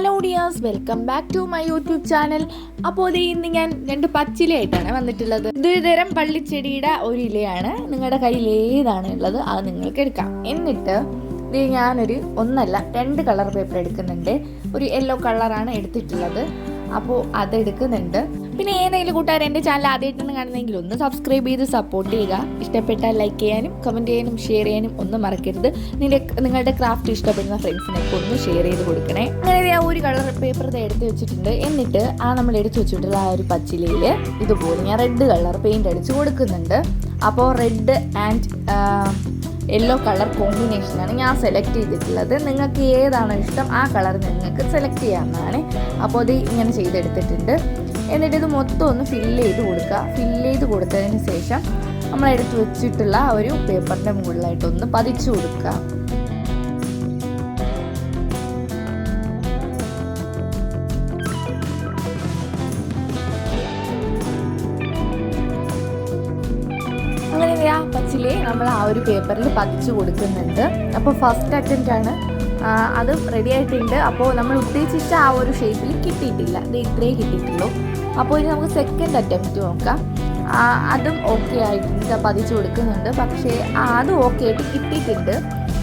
Hello dears welcome back to my YouTube channel. അപ്പോൾ ഇത് ഇന്ന് ഞാൻ രണ്ട് പച്ചിലയായിട്ടാണ് വന്നിട്ടുള്ളത്. ഇത് തരം പള്ളിച്ചെടിയുടെ ഒരു ഇലയാണ്. നിങ്ങളുടെ കയ്യിൽ ഏതാണ് ഉള്ളത് അത് നിങ്ങൾക്ക് എടുക്കാം. എന്നിട്ട് ഇത് ഞാനൊരു ഒന്നല്ല രണ്ട് കളർ പേപ്പർ എടുക്കുന്നുണ്ട്. ഒരു യെല്ലോ കളറാണ് എടുത്തിട്ടുള്ളത്. അപ്പോൾ അതെടുക്കുന്നുണ്ട്. പിന്നെ ഏതെങ്കിലും കൂട്ടുകാർ എന്റെ ചാനൽ ആദ്യമായിട്ടാണ് കാണുന്നതെങ്കിൽ ഒന്ന് സബ്സ്ക്രൈബ് ചെയ്ത് സപ്പോർട്ട് ചെയ്യുക. ഇഷ്ടപ്പെട്ടാൽ ലൈക്ക് ചെയ്യാനും കമന്റ് ചെയ്യാനും ഷെയർ ചെയ്യാനും ഒന്നും മറക്കരുത്. നിന്റെ നിങ്ങളുടെ ക്രാഫ്റ്റ് ഇഷ്ടപ്പെടുന്ന ഫ്രണ്ട്സിനൊക്കെ ഒന്ന് ഷെയർ ചെയ്ത് കൊടുക്കണേ. അങ്ങനെ ആ ഒരു കളർ പേപ്പർ എടുത്ത് വെച്ചിട്ടുണ്ട്. എന്നിട്ട് ആ നമ്മൾ എടുത്ത് വെച്ചിട്ടുള്ള ആ ഒരു പച്ചിലയിൽ ഇതുപോലെ ഞാൻ റെഡ് കളർ പെയിന്റ് അടിച്ച് കൊടുക്കുന്നുണ്ട്. അപ്പോൾ റെഡ് ആൻഡ് യെല്ലോ കളർ കോമ്പിനേഷനാണ് ഞാൻ സെലക്ട് ചെയ്തിട്ടുള്ളത്. നിങ്ങൾക്ക് ഏതാണോ ഇഷ്ടം ആ കളർ നിങ്ങൾക്ക് സെലക്ട് ചെയ്യാവുന്നതാണ്. അപ്പോൾ അത് ഇങ്ങനെ ചെയ്തെടുത്തിട്ടുണ്ട്. എന്നിട്ട് ഇത് മൊത്തം ഒന്ന് ഫില്ല് ചെയ്ത് കൊടുക്കുക. ഫില്ല് ചെയ്ത് കൊടുത്തതിന് ശേഷം നമ്മൾ എടുത്ത് വെച്ചിട്ടുള്ള ആ ഒരു പേപ്പറിന്റെ മുകളിലായിട്ടൊന്ന് പതിച്ചു കൊടുക്കുക. അങ്ങനെ പച്ചിലേ നമ്മൾ ആ ഒരു പേപ്പറിൽ പതിച്ചു കൊടുക്കുന്നുണ്ട്. അപ്പോൾ ഫസ്റ്റ് അറ്റംപ്റ്റ് ആണ് അത് റെഡി ആയിട്ടുണ്ട്. അപ്പോൾ നമ്മൾ ഉദ്ദേശിച്ച ആ ഒരു ഷേപ്പിൽ കിട്ടിയിട്ടില്ല. ഇത് ഇത്രേ കിട്ടിയിട്ടുള്ളൂ. അപ്പോൾ ഇനി നമുക്ക് സെക്കൻഡ് അറ്റംപ്റ്റ് നോക്കാം. അതും ഓക്കെ ആയിട്ടുണ്ട്. പതിച്ചു കൊടുക്കുന്നുണ്ട്. പക്ഷേ അതും ഓക്കെ ആയിട്ട് കിട്ടിയിട്ടുണ്ട്.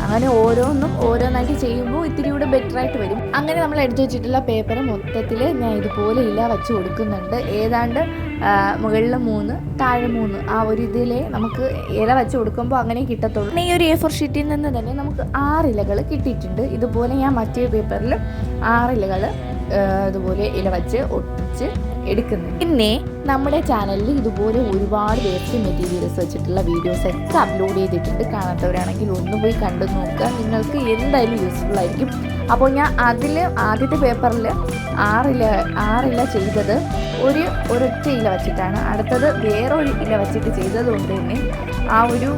അങ്ങനെ ഓരോന്നും ഓരോന്നായിട്ട് ചെയ്യുമ്പോൾ ഇത്തിരി കൂടെ ബെറ്റർ ആയിട്ട് വരും. അങ്ങനെ നമ്മൾ എടുത്തു വെച്ചിട്ടുള്ള പേപ്പർ മൊത്തത്തിൽ ഞാൻ ഇതുപോലെ ഇല വെച്ച് കൊടുക്കുന്നുണ്ട്. ഏതാണ്ട് മുകളിൽ മൂന്ന് താഴെ മൂന്ന് ആ ഒരു ഇതിലേ നമുക്ക് ഇല വെച്ച് കൊടുക്കുമ്പോൾ അങ്ങനെ കിട്ടത്തുള്ളൂ. ഈ ഒരു എ ഫോർ ഷീറ്റിൽ നിന്ന് തന്നെ നമുക്ക് ആറ് ഇലകൾ കിട്ടിയിട്ടുണ്ട്. ഇതുപോലെ ഞാൻ മറ്റേ പേപ്പറിൽ ആറ് ഇലകൾ ഇതുപോലെ ഇല വെച്ച് ഒട്ടിച്ച് എടുക്കുന്നു പിന്നെ നമ്മുടെ ചാനലിൽ ഇതുപോലെ ഒരുപാട് വേസ്റ്റ് മെറ്റീരിയൽസ് വെച്ചിട്ടുള്ള വീഡിയോസ് ഒക്കെ അപ്ലോഡ് ചെയ്തിട്ടുണ്ട്. കാണാത്തവരാണെങ്കിൽ ഒന്ന് പോയി കണ്ടു നോക്കുക. നിങ്ങൾക്ക് എന്തായാലും യൂസ്ഫുൾ ആയിരിക്കും. അപ്പോൾ ഞാൻ അതിൽ ആദ്യത്തെ പേപ്പറിൽ ആറില ആറില ചെയ്തത് ഒരു ഒരൊറ്റ ഇല വച്ചിട്ടാണ്. അടുത്തത് വേറെ ഒരു ഇല വച്ചിട്ട് ചെയ്തത് കൊണ്ട് തന്നെ ആ ഒരു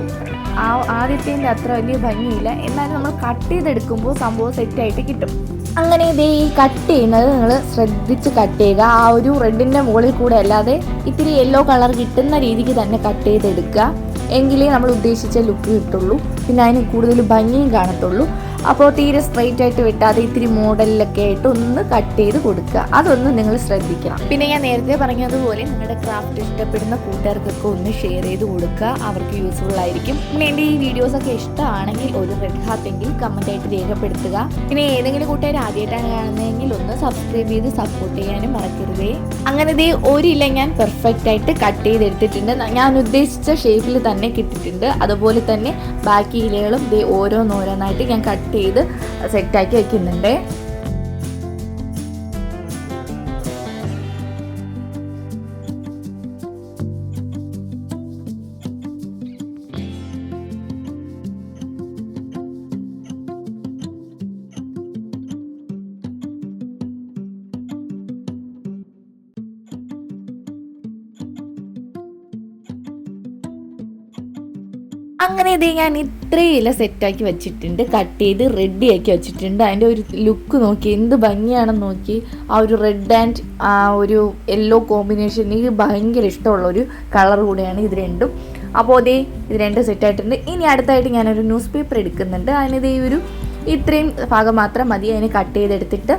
ആ ആദ്യത്തേന്റെ അത്ര വലിയ ഭംഗിയില്ല. എന്നാലും നമ്മൾ കട്ട് ചെയ്തെടുക്കുമ്പോൾ സംഭവം സെറ്റായിട്ട് കിട്ടും. അങ്ങനെ ഇതേ ഈ കട്ട് ചെയ്യുന്നത് നിങ്ങൾ ശ്രദ്ധിച്ച് കട്ട് ചെയ്യുക. ആ ഒരു റെഡിന്റെ മുകളിൽ കൂടെ അല്ലാതെ ഇത്തിരി യെല്ലോ കളർ കിട്ടുന്ന രീതിക്ക് തന്നെ കട്ട് ചെയ്തെടുക്കുക. എങ്കിലേ നമ്മൾ ഉദ്ദേശിച്ച ലുക്ക് കിട്ടുള്ളൂ. പിന്നെ അതിന് കൂടുതൽ ഭംഗിയും കാണത്തുള്ളൂ. അപ്പോൾ തീരെ സ്ട്രെയിറ്റ് ആയിട്ട് വെട്ടാതെ ഇത്തിരി മോഡലിലൊക്കെ ആയിട്ട് ഒന്ന് കട്ട് ചെയ്ത് കൊടുക്കുക. അതൊന്ന് നിങ്ങൾ ശ്രദ്ധിക്കണം. പിന്നെ ഞാൻ നേരത്തെ പറഞ്ഞതുപോലെ നിങ്ങളുടെ ക്രാഫ്റ്റ് ഇഷ്ടപ്പെടുന്ന കൂട്ടുകാർക്കൊക്കെ ഒന്ന് ഷെയർ ചെയ്ത് കൊടുക്കുക. അവർക്ക് യൂസ്ഫുൾ ആയിരിക്കും. പിന്നെ എന്റെ ഈ വീഡിയോസൊക്കെ ഇഷ്ടമാണെങ്കിൽ ഒരു റെഡ് ഹാപ്പെങ്കിൽ കമന്റ് ആയിട്ട് രേഖപ്പെടുത്തുക. പിന്നെ ഏതെങ്കിലും കൂട്ടുകാർ ആദ്യമായിട്ടാണ് കാണുന്നതെങ്കിൽ ഒന്ന് സബ്സ്ക്രൈബ് ചെയ്ത് സപ്പോർട്ട് ചെയ്യാനും മറക്കരുതേ. അങ്ങനെ ദേ ഒരില ഞാൻ പെർഫെക്റ്റ് ആയിട്ട് കട്ട് ചെയ്തെടുത്തിട്ടുണ്ട്. ഞാൻ ഉദ്ദേശിച്ച ഷേപ്പിൽ തന്നെ കിട്ടിയിട്ടുണ്ട്. അതുപോലെ തന്നെ ബാക്കി ഇലകളും ഇതേ ഓരോന്നോരോന്നായിട്ട് ഞാൻ കട്ട് ചെയ്ത് സെറ്റാക്കി വെക്കുന്നുണ്ട്. അങ്ങനെ ഇത് ഞാൻ ഇത്രയും ഇല സെറ്റാക്കി വെച്ചിട്ടുണ്ട് കട്ട് ചെയ്ത് റെഡിയാക്കി വെച്ചിട്ടുണ്ട്. അതിന്റെ ഒരു ലുക്ക് നോക്കി എന്ത് ഭംഗിയാണെന്ന് നോക്കി. ആ ഒരു റെഡ് ആൻഡ് ആ ഒരു യെല്ലോ കോമ്പിനേഷൻ എനിക്ക് ഭയങ്കര ഇഷ്ടമുള്ള ഒരു കളർ കൂടെയാണ് ഇത് രണ്ടും. അപ്പോൾ അതേ ഇത് രണ്ട് സെറ്റായിട്ടുണ്ട് ഇനി അടുത്തായിട്ട് ഞാനൊരു ന്യൂസ് പേപ്പർ എടുക്കുന്നുണ്ട് അതിനിത് ഈ ഒരു ഇത്രയും ഭാഗം മാത്രം മതി. അതിനെ കട്ട് ചെയ്തെടുത്തിട്ട്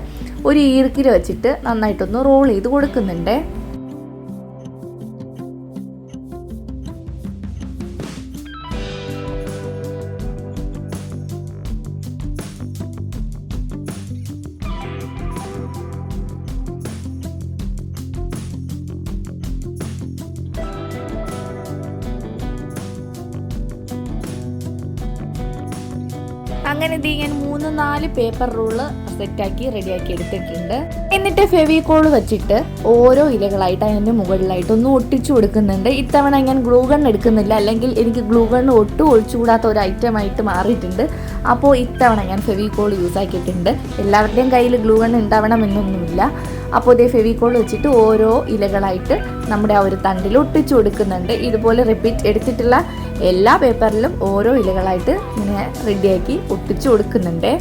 ഒരു ഈർക്കിൽ വെച്ചിട്ട് നന്നായിട്ടൊന്ന് റോൾ ചെയ്ത് കൊടുക്കുന്നുണ്ട്. അങ്ങനെ ഇത് ഞാൻ മൂന്ന് നാല് പേപ്പർ റൂൾ സെറ്റാക്കി റെഡിയാക്കി എടുത്തിട്ടുണ്ട്. എന്നിട്ട് ഫെവിക്കോൾ വെച്ചിട്ട് ഓരോ ഇലകളായിട്ട് അതിന്റെ മുകളിലായിട്ട് ഒന്ന് ഒട്ടിച്ചു കൊടുക്കുന്നുണ്ട്. ഇത്തവണ ഞാൻ ഗ്ലൂ ഗൺ എടുക്കുന്നില്ല. അല്ലെങ്കിൽ എനിക്ക് ഗ്ലൂ ഗൺ ഒട്ടും ഒഴിച്ചുകൂടാത്ത ഒരു ഐറ്റം ആയിട്ട് മാറിയിട്ടുണ്ട്. അപ്പോൾ ഇത്തവണ ഞാൻ ഫെവിക്കോൾ യൂസ് ആക്കിയിട്ടുണ്ട്. എല്ലാവരുടെയും കയ്യിൽ ഗ്ലൂ ഗൺ ഉണ്ടാവണമെന്നൊന്നുമില്ല. അപ്പോൾ ഇതേ ഫെവിക്കോൾ വെച്ചിട്ട് ഓരോ ഇലകളായിട്ട് നമ്മുടെ ആ ഒരു തണ്ടിൽ ഒട്ടിച്ചു കൊടുക്കുന്നുണ്ട്. ഇതുപോലെ റിപ്പീറ്റ് എടുത്തിട്ടുള്ള എല്ലാ പേപ്പറിലും ഓരോ ഇലകളായിട്ട് ഇങ്ങനെ റെഡിയാക്കി ഒട്ടിച്ചു കൊടുക്കുന്നുണ്ട്.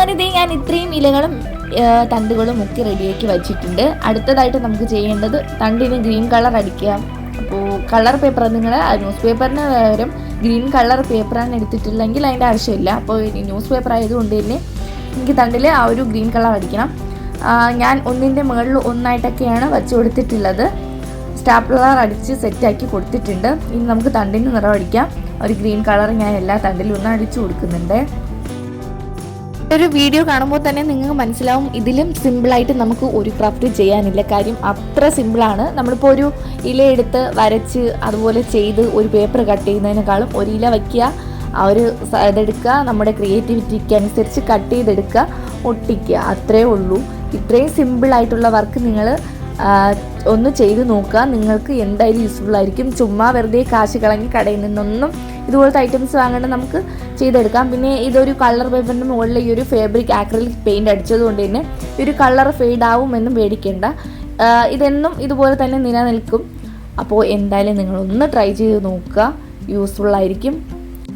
അങ്ങനെ ഇതേ ഞാൻ ഇത്രയും ഇലകളും തണ്ടുകളും ഒക്കെ റെഡിയാക്കി വെച്ചിട്ടുണ്ട്. അടുത്തതായിട്ട് നമുക്ക് ചെയ്യേണ്ടത് തണ്ടിന് ഗ്രീൻ കളർ അടിക്കുക. അപ്പോൾ കളർ പേപ്പർ നിങ്ങൾ ന്യൂസ് പേപ്പറിന് പകരം ഗ്രീൻ കളർ പേപ്പറാണ് എടുത്തിട്ടില്ലെങ്കിൽ അതിന്റെ ആവശ്യമില്ല. അപ്പോൾ ന്യൂസ് പേപ്പർ ആയതുകൊണ്ട് തന്നെ എനിക്ക് തണ്ടിൽ ആ ഒരു ഗ്രീൻ കളർ അടിക്കണം. ഞാൻ ഒന്നിന്റെ മുകളിൽ ഒന്നായിട്ടൊക്കെയാണ് വച്ച് കൊടുത്തിട്ടുള്ളത്. സ്റ്റാപ്ലർ അടിച്ച് സെറ്റാക്കി കൊടുത്തിട്ടുണ്ട്. ഇനി നമുക്ക് തണ്ടിന് നിറം അടിക്കാം. ഒരു ഗ്രീൻ കളർ ഞാൻ എല്ലാ തണ്ടിലും ഒന്ന് അടിച്ചു കൊടുക്കുന്നുണ്ട്. ഒരു വീഡിയോ കാണുമ്പോൾ തന്നെ നിങ്ങൾക്ക് മനസ്സിലാവും ഇതിലും സിമ്പിളായിട്ട് നമുക്ക് ഒരു ക്രാഫ്റ്റ് ചെയ്യാനില്ല. കാര്യം അത്ര സിമ്പിളാണ് നമ്മളിപ്പോൾ ഒരു ഇല എടുത്ത് വരച്ച് അതുപോലെ ചെയ്ത് ഒരു പേപ്പർ കട്ട് ചെയ്യുന്നതിനേക്കാളും ഒരു ഇല വയ്ക്കുക ആ ഒരു ഇതെടുക്കുക നമ്മുടെ ക്രിയേറ്റിവിറ്റിക്ക് അനുസരിച്ച് കട്ട് ചെയ്തെടുക്കുക ഒട്ടിക്കുക. അത്രേ ഉള്ളൂ. ഇത്രയും സിമ്പിളായിട്ടുള്ള വർക്ക് നിങ്ങൾ ഒന്ന് ചെയ്ത് നോക്കുക. നിങ്ങൾക്ക് എന്തായാലും യൂസ്ഫുൾ ആയിരിക്കും. ചുമ്മാ വെറുതെ കാശ് കളഞ്ഞ് കടയിൽ നിന്നൊന്നും ഇതുപോലത്തെ ഐറ്റംസ് വാങ്ങേണ്ട. നമുക്ക് ചെയ്തെടുക്കാം. പിന്നെ ഇതൊരു കളർ പേപ്പറിന്റെ മുകളിൽ ഈ ഒരു ഫാബ്രിക് ആക്രിലിക് പെയിന്റ് അടിച്ചതുകൊണ്ട് തന്നെ ഈ ഒരു കളർ ഫെയ്ഡ് ആവുമെന്നും പേടിക്കേണ്ട. ഇതെന്നും ഇതുപോലെ തന്നെ നിലനിൽക്കും. അപ്പോൾ എന്തായാലും നിങ്ങളൊന്ന് ട്രൈ ചെയ്ത് നോക്കുക. യൂസ്ഫുൾ ആയിരിക്കും.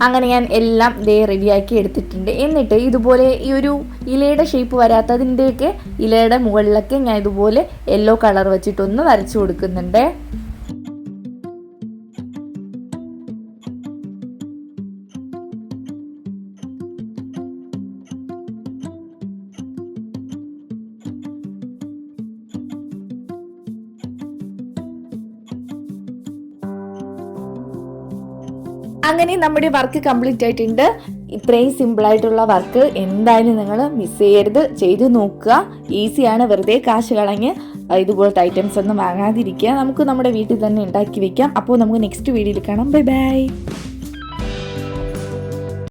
അങ്ങനെ ഞാൻ എല്ലാം ദേ റെഡിയാക്കി എടുത്തിട്ടുണ്ട്. എന്നിട്ട് ഇതുപോലെ ഈ ഒരു ഇലയുടെ ഷേപ്പ് വരാത്തതിന്റെയൊക്കെ ഇലയുടെ മുകളിലൊക്കെ ഞാൻ ഇതുപോലെ യെല്ലോ കളർ വെച്ചിട്ടൊന്ന് വരച്ചു കൊടുക്കുന്നുണ്ട്. അങ്ങനെ നമ്മുടെ വർക്ക് കംപ്ലീറ്റ് ആയിട്ടുണ്ട്. ഇത്രയും സിമ്പിൾ ആയിട്ടുള്ള വർക്ക് എന്തായാലും നിങ്ങൾ മിസ് ചെയ്യരുത്. ചെയ്ത് നോക്കുക. ഈസിയാണ് വെറുതെ കാശ് കളഞ്ഞ് ഇതുപോലത്തെ ഐറ്റംസ് ഒന്നും വാങ്ങാതിരിക്കുക. നമുക്ക് നമ്മുടെ വീട്ടിൽ തന്നെ ഉണ്ടാക്കി വെക്കാം. അപ്പോൾ നമുക്ക് നെക്സ്റ്റ് വീഡിയോയിൽ കാണാം. Bye bye